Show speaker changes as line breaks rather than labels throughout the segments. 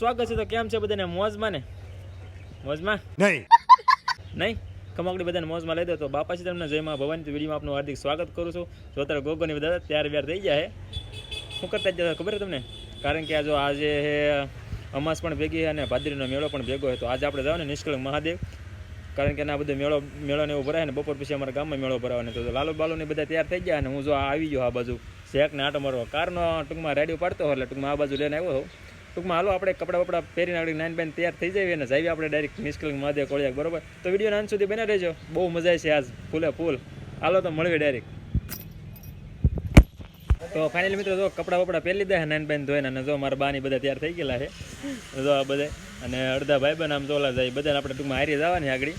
સ્વાગત છે તો કેમ છે બધાને? મોજમાં ને? મોજમાં?
નહીં.
નહીં? કમકડી બધાને મોજમાં લઈ દો તો છે તમને જયમાં ભવાની વિડીયોમાં આપનું હાર્દિક સ્વાગત કરું છું. જો અત્યારે ગોગોની બધા તૈયાર વ્યાર થઈ ગયા છે શું કરતા જતા ખબર છે તમને? કારણ કે આ જો આજે અમાસ પણ ભેગી અને ભાદરીનો મેળો પણ ભેગો હોય તો આજે આપણે જવાનું નિષ્કળંક મહાદેવ. કારણ કે ના બધો મેળો મેળો ને એવું ભરાય ને બપોર પછી અમારા ગામમાં મેળો ભરાવાનો. તો લાલુ બાલુ ને બધા તૈયાર થઈ ગયા અને હું જો આ આવી ગયો આ બાજુ. શેક ને આટો મારવા. કારનો ટૂંકમાં રેડિયો પાડતો હોય એટલે ટૂંકમાં આ બાજુ લઈને આવ્યો હોઉં. ટૂંકમાં હાલો, આપણે કપડા બપડા પહેરીને આપણે નાઈન બેન તૈયાર થઈ જઈએ અને જઈએ આપણે ડાયરેક્ટ નિષ્કલંક મહાદેવ કોળિયા બરોબર? તો વીડિયો નાન સુધી બને રહેજો. બહુ મજા છે આજ, ફૂલે ફૂલ. હાલો, તો મળીએ ડાયરેક્ટ તો ફાઇનલ મિત્રો, જો કપડા બપડા પહેરી લીધા નાઈન બેન ધોઈને, અને જો મારા બાની બધા તૈયાર થઈ ગયેલા છે. જો આ બધા, અને અડધા ભાઈ બહેન આમ ચોલા જાય, બધાને આપણે ટૂંકમાં હારી જવાની આગળ.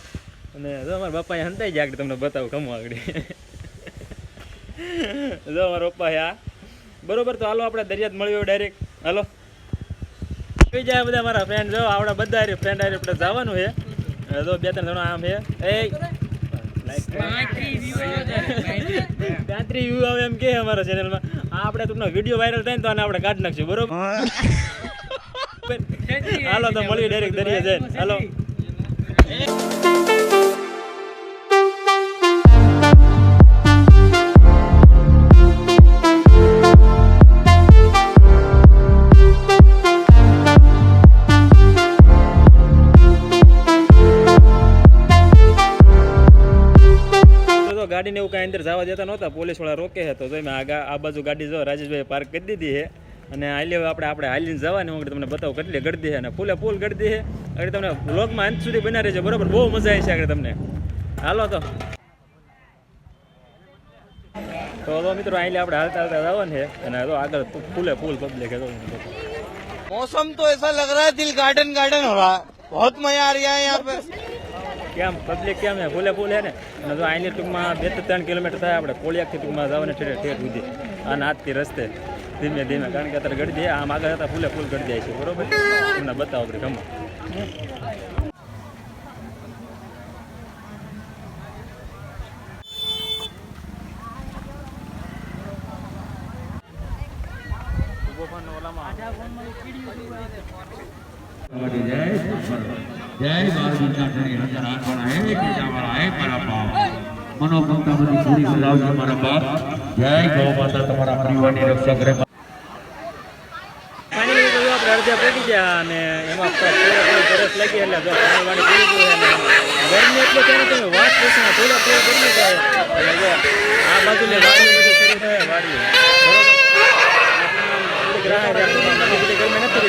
અને જો મારા બાપાએ હંતાઈ જાય આગળ, તમને બતાવું ખમું આગળ. જો અમારા પપ્પા આ. બરોબર, તો હાલો, આપણે દરિયાત મળ્યો ડાયરેક્ટ હાલો. આવી જાય બધા મારા ફ્રેન્ડ જો આપણા બધા ફ્રેન્ડ હારે આપણે જવાનું છે. જો બે ત્રણ જણા આમ છે. એ પાંત્રી વ્યૂ આવે એમ કે અમારા ચેનલમાં આપણે ટૂંકનો વીડિયો વાયરલ થાય ને તો આને આપણે કાઢી નાખશું બરોબર? હાલો તો મળીએ ડાયરેક્ટ દરિયા જઈને. હાલો. ગાડીને એવું કાંઈ અંદર જવા દેતા નહોતા પોલીસ વાળા રોકે છે તો જો મેં આ ગા- આ બાજુ ગાડી જો રાજેશભાઈ પાર્ક કરી દીધી છે અને હાલી હવે આપણે આપણે હાલીને જવાની હું તમને બતાવું કેટલી ગળદી છે અને ફૂલે ફૂલ ગળદી છે આગળ તમને વ્લોગમાં અંત સુધી બના રહેજો બરોબર બહુ મજા આવી છે આગળ તમને હાલો તો તો તો મિત્રો અહીં આપણે હાલતા હાલતા જવાનું છે અને તો આગળ ફૂલે ફૂલ પબ્લિક છે તો હું બતાવું.
मौसम तो ऐसा लग रहा है दिल गार्डन गार्डन हो रहा है बहुत मजा आ रहा है यहाँ पे
કેમ? પબ્લિક કેમ છે? ભૂલે ફૂલ છે ને? અને જો અહીંની ટૂંકમાં બેથી ત્રણ કિલોમીટર થાય આપણે કોળિયાકથી ટૂંકમાં જવાને ઠેર ઠેર સુધી. અને નાથથી રસ્તે ધીમે ધીમે કારણ કે અત્યારે ગળદી આમ આગળ હતા ફૂલે ફૂલ ગળી જાય છે બરોબર? તમને બતાવો આપણે ગમો.
જય બાળજી ચાટણી હજાર આઠ હે કેજા હે મારા બાપ મનોકામના બધી પૂરી કરાવજો મારા બાપ. જય ગૌ માતા તમારા પરિવારની રક્ષા કરે.
ફાઇનલી તો જો આપણે અડધા પડી ગયા અને એમાં થોડા થોડા લાગી એટલે જો પાણી ગયું ગરમી એટલે ત્યારે તમે વાત પૂછો થોડા થોડા ગરમી થાય. આ બાજુ લે વાડી બધું શરૂ થાય વાડી બરોબર? થોડીક રાહ છે આપણે બધી ગરમી નથી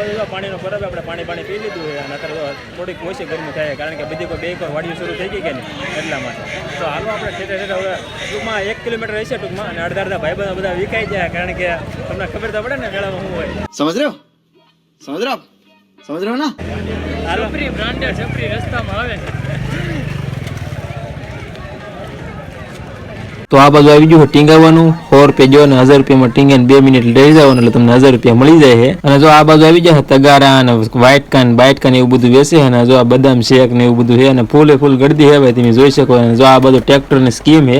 બધું પાણીનો પરબ આપણે પાણી પાણી પી લીધું હોય અને અત્યારે થોડીક ઓછી ગરમી થાય કારણ કે બધી કોઈ બે કોઈ વાડીઓ શરૂ થઈ ગઈ કે નહીં એટલા માટે. તો હાલો આપણે ઠેઠે ઠેઠે હવે ટૂંકમાં એક કિલોમીટર રહેશે ટૂંકમાં અને અડધા અડધા ભાઈ બધા બધા વિકાઈ જાય કારણ કે તમને ખબર તો પડે ને મેળામાં શું હોય.
સમજ રહ્યો? સમજ રહ્યો? સમજ રહ્યો
ને? બ્રાન્ડેડ રસ્તામાં આવે છે.
તો આ બાજુ આવી ગયું ટીંગાવાનું. સો રૂપિયા જો હજાર રૂપિયામાં ટીંગાને બે મિનિટ લઈ જાવ એટલે તમને હજાર રૂપિયા મળી જાય છે. અને જો આ બાજુ આવી જાય તગારા અને વ્હાઇટ કાન બાઇટ કાન એવું બધું વેસે અને જો આ બદામ શેક ને એવું બધું છે અને ફૂલે ફૂલ ગળદી હવે તમે જોઈ શકો અને જો આ બધું ટ્રેક્ટરની સ્કીમ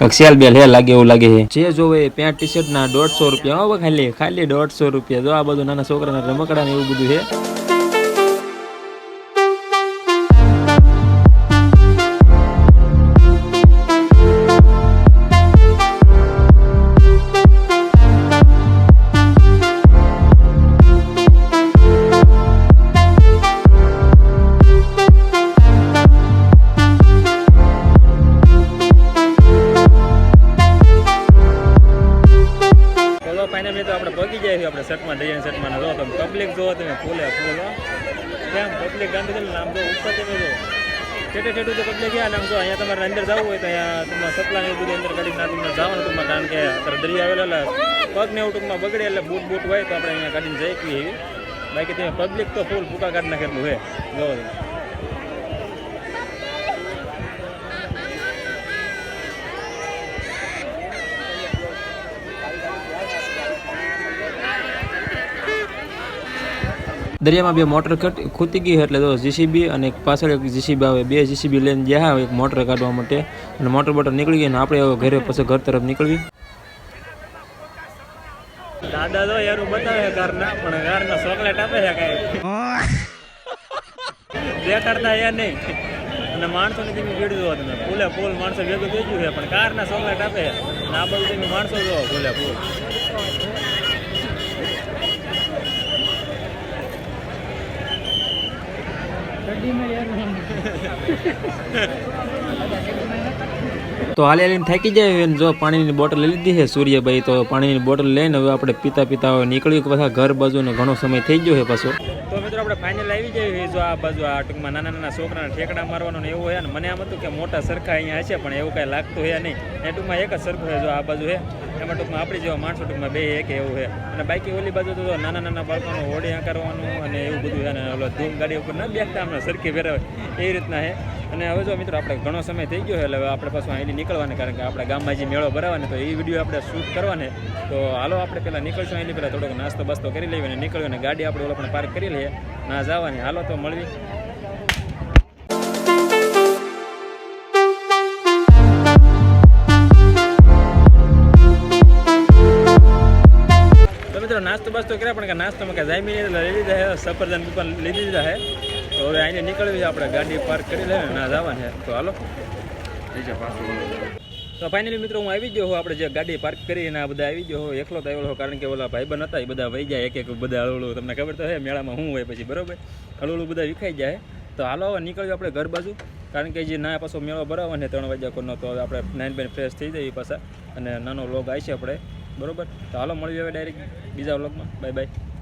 છે સેલ બેલ હે લાગે એવું લાગે છે. જે જોવે પેન્ટ ટી શર્ટ ના દોઢસો રૂપિયા. ખાલી ખાલી દોઢસો રૂપિયા. જો આ બધું નાના છોકરાના રમકડા ને એવું બધું છે.
છે શર્ટમાં દરિયાની શર્ટમાં જો તમે પબ્લિક જોવો, તમે ફૂલે, ફૂલો. કેમ? પબ્લિક ગાંધીનગર નામ જો ઉપર તમે જો. ઠેઠે ઠેઠું તો પબ્લિક ગયા નામ જો, અહીંયા તમારે અંદર જવું હોય તો અહીંયા તમારે સપલા ને એવું બધું અંદર ગાડી ના તમને જવાનું ટૂંકમાં કારણ કે અત્યારે દરિયા આવેલો એટલે પગને એવું ટૂંકમાં બગડે એટલે બૂટ બૂટ હોય તો આપણે અહીંયા કાઢીને જઈ શકીએ એવી. બાકી તમે પબ્લિક તો ફૂલ ફૂકા કાઢી નાખે એટલું હે
દરિયામાં બે મોટર કટ ખૂતી ગઈ એટલે તો જીસીબી અને પાછળ એક જીસીબી આવે, બે જીસીબી લઈને જ્યાં આવે એક મોટર કાઢવા માટે. અને મોટર બોટર નીકળી ગઈ અને આપણે હવે ઘરે પછી ઘર તરફ નીકળવી.
દાદા તો યાર બતાવે કારના પણ કારના ચોકલેટ આપે છે કઈ. કરતા યાર નહીં. અને માણસોને તમે ભીડ જોવા તમે. ફૂલે ફૂલ માણસો ભેગું થઈ ગયું છે, પણ કારના ચોકલેટ આપે અને આ બધું માણસો જોવો, ફૂલે ફૂલ.
તો હાલે હાલીને થાકી જાય અને જો પાણીની બોટલ લઈ લીધી છે સૂર્યભાઈ તો પાણીની બોટલ લઈને હવે આપણે પીતા પીતા હવે નીકળ્યું પાછા ઘર બાજુને ઘણો સમય થઈ ગયો છે પાછો.
તો મિત્રો આપણે ફાઇનલ આવી જઈએ જો આ બાજુ આ ટૂંકમાં નાના નાના છોકરાને ઠેકડા મારવાનો ને એવું હોય ને મને આમ હતું કે મોટા સરખા અહીંયા હશે પણ એવું કાંઈ લાગતું હોય નહીં. એ ટૂંકમાં એક જ સરખું છે જો આ બાજુ છે. એમાં ટૂંકમાં આપણી જેવા માણસો ટૂંકમાં બે એક એવું છે. અને બાકી ઓલી બાજુ તો નાના નાના બાળકોનું હોડી કરવાનું અને એવું બધું છે અને ઓલો ધૂમ ગાડી ઉપર ન બેસતા હમણાં સરખી ફેરવે એ રીતના છે અને હવે જો મિત્રો આપણે ઘણો સમય થઈ ગયો છે, એટલે હવે આપણે પાછું અહીંથી નીકળવાને, કારણ કે આપણા ગામમાં જે મેળો ભરાવાને, તો એ વીડિયો આપણે શૂટ કરવાને. તો હાલો આપણે પહેલાં નીકળશું અહીંથી, પહેલાં થોડોક નાસ્તો બાસ્તો કરી લઈએ અને નીકળ્યો અને ગાડી આપણે ઓલો પણ પાર્ક કરી લઈએ. ના જવાની, હાલો તો મળવી. નાસ્તો બાસ્તો કર્યા, પણ કે નાસ્તોમાં કાંઈ જામી નહીં લીધી સફરજન લીધી દીધા છે. તો હવે અહીંને નીકળવી છે આપણે ગાડી પાર્ક કરી લઈએ ના જવા છે. તો હાલો. તો ફાઇનલી મિત્રો હું આવી ગયો હું આપણે જે ગાડી પાર્ક કરી અને આ બધા આવી ગયો હું એકલો તો આવ્યો કારણ કે ઓલા ભાઈબંધ હતા એ બધા વહી જાય એક એક બધા હળવળું તમને ખબર તો છે મેળામાં શું હોય પછી બરોબર? હળવળું બધા વિખાઈ જાય. તો હાલો હવે નીકળ્યું આપણે ઘર બાજુ કારણ કે જે ના પાછો મેળો ભરાવો ને ત્રણ વાગ્યા કોનો તો આપણે નાઇન બેન ફ્રેશ થઈ જઈએ પાછા અને નાનો લોગ છે આપણે બરોબર? તો હાલો મળીએ હવે ડાયરેક્ટ બીજા વ્લોગમાં બાય બાય